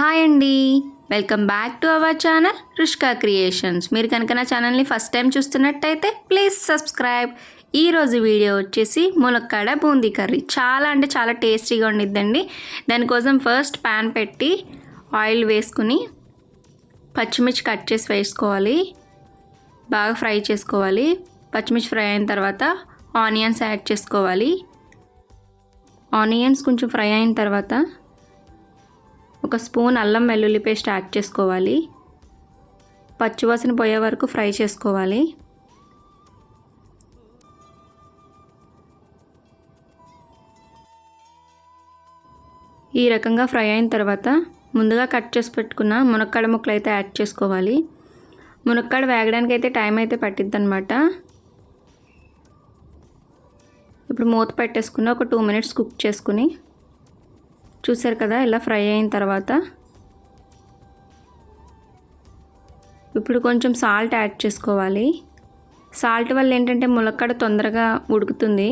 Hi అండి. Welcome back to our channel Rushka creations మీరు కనుక నా ఛానల్ని ఫస్ట్ టైం చూస్తున్నట్టయితే ప్లీజ్ సబ్స్క్రైబ్ ఈరోజు వీడియో వచ్చేసి ములక్కాడ బూందీ కర్రీ. చాలా అంటే చాలా టేస్టీగా ఉండిద్దండి. దానికోసం ఫస్ట్ ప్యాన్ పెట్టి ఆయిల్ వేసుకుని పచ్చిమిర్చి కట్ చేసి వేసుకోవాలి. బాగా ఫ్రై చేసుకోవాలి. పచ్చిమిర్చి ఫ్రై అయిన తర్వాత ఆనియన్స్ యాడ్ చేసుకోవాలి. ఆనియన్స్ కొంచెం ఫ్రై అయిన తర్వాత ఒక స్పూన్ అల్లం వెల్లుల్లి పేస్ట్ యాడ్ చేసుకోవాలి. పచ్చివాసన పోయే వరకు ఫ్రై చేసుకోవాలి. ఈ రకంగా ఫ్రై అయిన తర్వాత ముందుగా కట్ చేసి పెట్టుకున్న మునక్కాడ ముక్కలు అయితే యాడ్ చేసుకోవాలి. మునక్కాడ వేగడానికి అయితే టైం అయితే పట్టిద్ది అనమాట ఇప్పుడు మూత పెట్టేసుకుని ఒక టూ మినిట్స్ కుక్ చేసుకుని చూసారు కదా ఇలా ఫ్రై అయిన తర్వాత. ఇప్పుడు కొంచెం సాల్ట్ యాడ్ చేసుకోవాలి. సాల్ట్ వల్ల ఏంటంటే ములక్కడ తొందరగా ఉడుకుతుంది.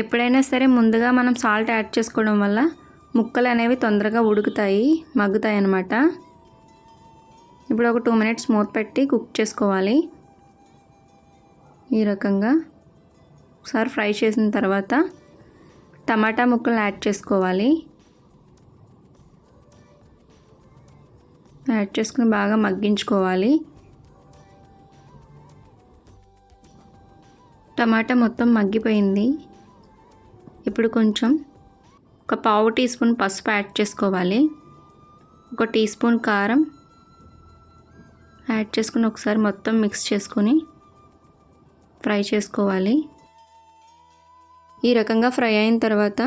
ఎప్పుడైనా సరే ముందుగా మనం సాల్ట్ యాడ్ చేసుకోవడం వల్ల ముక్కలు అనేవి తొందరగా ఉడుకుతాయి మగ్గుతాయి అన్నమాట. ఇప్పుడు ఒక టూ మినిట్స్ మూత పెట్టి కుక్ చేసుకోవాలి. ఈ రకంగా ఒకసారి ఫ్రై చేసిన తర్వాత టమాటా ముక్కలు యాడ్ చేసుకోవాలి. యాడ్ చేసుకుని బాగా మగ్గించుకోవాలి. టమాటా మొత్తం మగ్గిపోయింది. ఇప్పుడు కొంచెం ఒక పావు టీ స్పూన్ పసుపు యాడ్ చేసుకోవాలి. ఒక టీ స్పూన్ కారం యాడ్ చేసుకుని ఒకసారి మొత్తం మిక్స్ చేసుకొని ఫ్రై చేసుకోవాలి. ఈ రకంగా ఫ్రై అయిన తర్వాత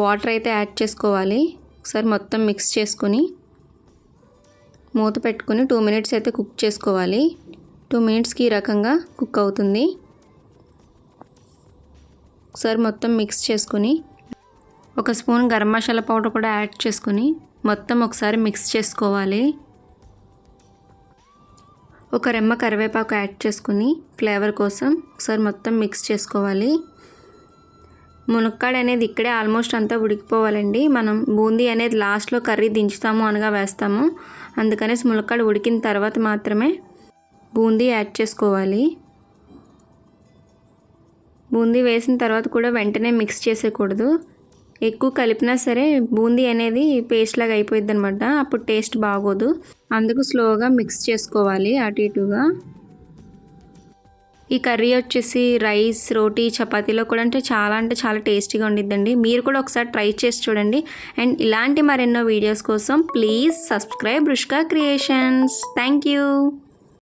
వాటర్ అయితే యాడ్ చేసుకోవాలి. ఒకసారి మొత్తం మిక్స్ చేసుకొని మూత పెట్టుకొని టూ మినిట్స్ అయితే కుక్ చేసుకోవాలి. టూ మినిట్స్కి ఈ రకంగా కుక్ అవుతుంది. ఒకసారి మొత్తం మిక్స్ చేసుకొని ఒక స్పూన్ గరం మసాలా పౌడర్ కూడా యాడ్ చేసుకొని మొత్తం ఒకసారి మిక్స్ చేసుకోవాలి. ఒక రెమ్మ కరివేపాకు యాడ్ చేసుకుని ఫ్లేవర్ కోసం ఒకసారి మొత్తం మిక్స్ చేసుకోవాలి. మునక్కాడ అనేది ఇక్కడే ఆల్మోస్ట్ అంతా ఉడికిపోవాలండి. మనం బూందీ అనేది లాస్ట్లో కర్రీ దించుతాము అనగా వేస్తాము. అందుకనేసి మునక్కాడ ఉడికిన తర్వాత మాత్రమే బూందీ యాడ్ చేసుకోవాలి. బూందీ వేసిన తర్వాత కూడా వెంటనే మిక్స్ చేసేయకూడదు. ఎక్కువ కలిపినా సరే బూందీ అనేది పేస్ట్ లాగా అయిపోయింది అనమాట అప్పుడు టేస్ట్ బాగోదు. అందుకు స్లోగా మిక్స్ చేసుకోవాలి అటు ఇటుగా. ఈ కర్రీ వచ్చేసి రైస్ రోటీ చపాతీలో కూడా అంటే చాలా అంటే చాలా టేస్టీగా ఉండిద్దండి. మీరు కూడా ఒకసారి ట్రై చేసి చూడండి. అండ్ ఇలాంటి మరెన్నో వీడియోస్ కోసం please subscribe Rushka creations. Thank you.